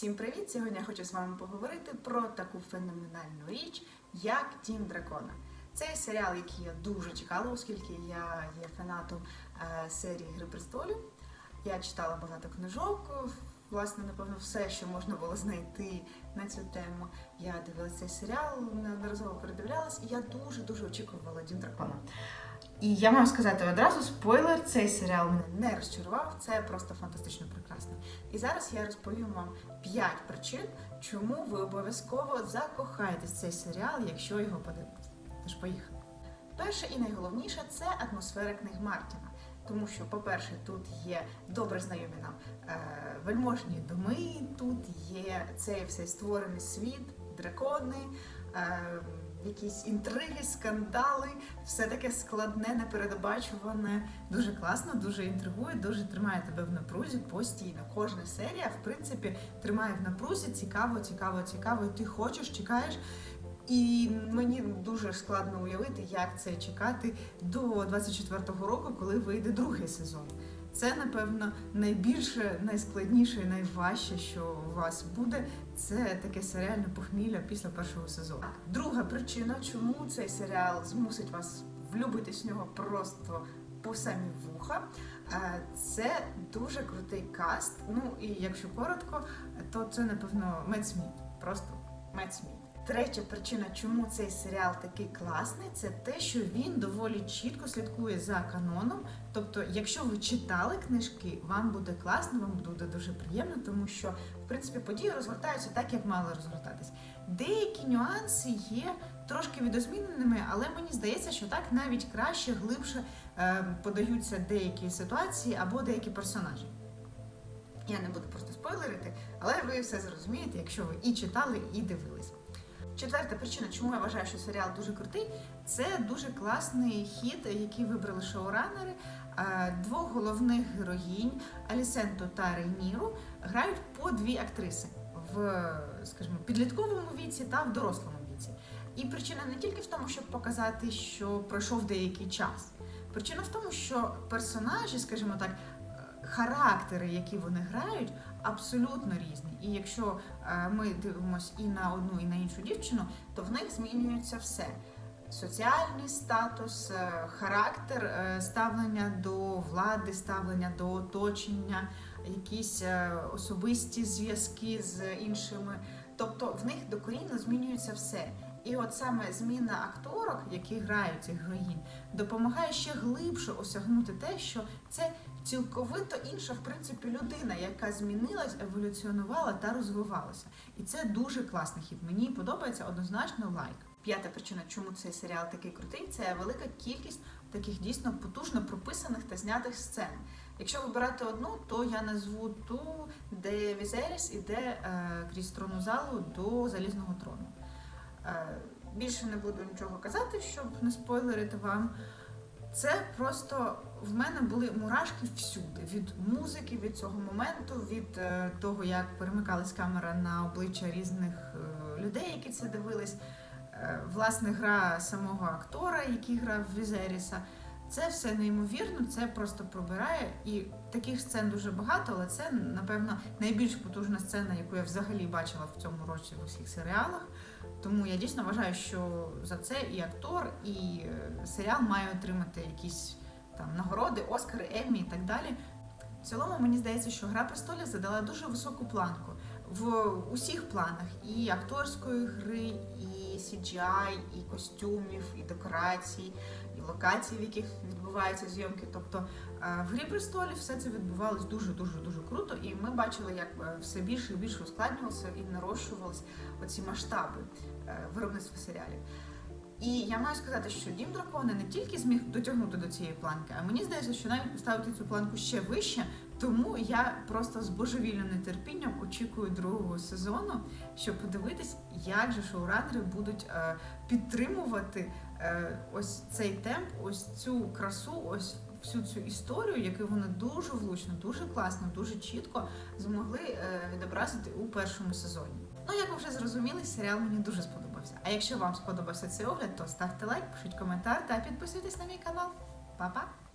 Всім привіт! Сьогодні я хочу з вами поговорити про таку феноменальну річ, як Дім Дракона. Це серіал, який я дуже чекала, оскільки я є фанатом е, серії Гри престолів. Я читала багато книжок, власне, напевно, все, що можна було знайти на цю тему. Я дивилася цей серіал, неодноразово передивлялась, і я дуже дуже очікувала Дім Дракона. І я маю сказати одразу спойлер, цей серіал мене не розчарував. Це просто фантастично прекрасно. І зараз я розповім вам 5 причин, чому ви обов'язково закохаєтесь в цей серіал, якщо його подивитесь. Тож поїхали. Перше і найголовніше це атмосфера книг Мартіна. Тому що, по-перше, тут є добре знайомі нам е, вельможні доми, тут є цей все створений світ, дракони, е, якісь інтриги, скандали, все таке складне, непередбачуване, дуже класно, дуже інтригує, дуже тримає тебе в напрузі постійно. Кожна серія, в принципі, тримає в напрузі, цікаво, цікаво, цікаво. Ти хочеш, чекаєш. І мені дуже складно уявити, як це чекати до 24-го року, коли вийде другий сезон. Це, напевно, найбільше, найскладніше і найважче, що у вас буде, це таке серіальне похмілля після першого сезону. Друга причина, чому цей серіал змусить вас влюбитись в нього просто по самі вуха, е, це дуже крутий каст. Ну і якщо коротко, то це напевно Мед Просто Мед Сміт. Третя причина, чому цей серіал такий класний, це те, що він доволі чітко слідкує за каноном. Тобто, якщо ви читали книжки, вам буде класно, вам буде дуже приємно, тому що в принципі події розгортаються так, як мали розгортатись. Деякі нюанси є трошки відозміненими, але мені здається, що так навіть краще, глибше е, подаються деякі ситуації або деякі персонажі. Я не буду просто спойлерити, але ви все зрозумієте, якщо ви і читали, і дивились. Четверта причина, чому я вважаю, що серіал дуже крутий, це дуже класний хід, який вибрали шоуранери. Е, Двох головних героїнь Алісенто та Рейніру грають по дві актриси в, скажімо, підлітковому віці та в дорослому віці. І причина не тільки в тому, щоб показати, що пройшов деякий час. Причина в тому, що персонажі, скажімо так, характери, які вони грають, абсолютно різні. І якщо е, ми дивимося і на одну, і на іншу дівчину, то в них змінюється все. Соціальний статус, е, характер, е, ставлення до влади, ставлення до оточення, якісь особисті зв'язки з іншими. Тобто в них докорінно змінюється все. І от саме зміна акторок, які грають цих героїнь, допомагає ще глибше осягнути те, що це цілковито інша, в принципі, людина, яка змінилась, еволюціонувала та розвивалася. І це дуже класний хід. Мені подобається однозначно лайк. П'ята причина, чому цей серіал такий крутий, це велика кількість таких дійсно потужно прописаних та знятих сцен. Якщо вибирати одну, то я назву ту, де Візеріс іде е, крізь тронну залу до залізного трону. Е, більше не буду нічого казати, щоб не спойлерити вам. Це просто в мене були мурашки всюди. Від музики, від цього моменту, від е, того, як перемикалась камера на обличчя різних е, людей, які це дивились. Е, власне, гра самого актора, який грав Візеріса. Це все неймовірно, це просто пробирає. І таких сцен дуже багато, але це, напевно, найбільш потужна сцена, яку я взагалі бачила в цьому році в усіх серіалах. Тому я дійсно вважаю, що за це і актор, і е, серіал має отримати якісь там нагороди, Оскари, Еммі і так далі. В цілому мені здається, що Гра престолів задала дуже високу планку в усіх планах: і акторської гри, і CGI, і костюмів, і декорацій, і локацій, в яких відбуваються зйомки. Тобто е, в Грі престолів все це відбувалось дуже дуже дуже круто, і ми бачили, як е, все більше і більше ускладнювалося і нарощувалися оці масштаби е, виробництва серіалів. І я маю сказати, що Дім Дракона не тільки зміг дотягнути до цієї планки, а мені здається, що навіть поставити цю планку ще вище. Тому я просто з божевільним нетерпінням очікую другого сезону, щоб подивитись, як же шоуранери будуть е, підтримувати е, ось цей темп, ось цю красу, ось всю цю історію, яку вони дуже влучно, дуже класно, дуже чітко змогли е, відобразити у першому сезоні. Ну, як ви вже зрозуміли, серіал мені дуже сподобався. А якщо вам сподобався цей огляд, то ставте лайк, пишіть коментар та підписуйтесь на мій канал. Па-па!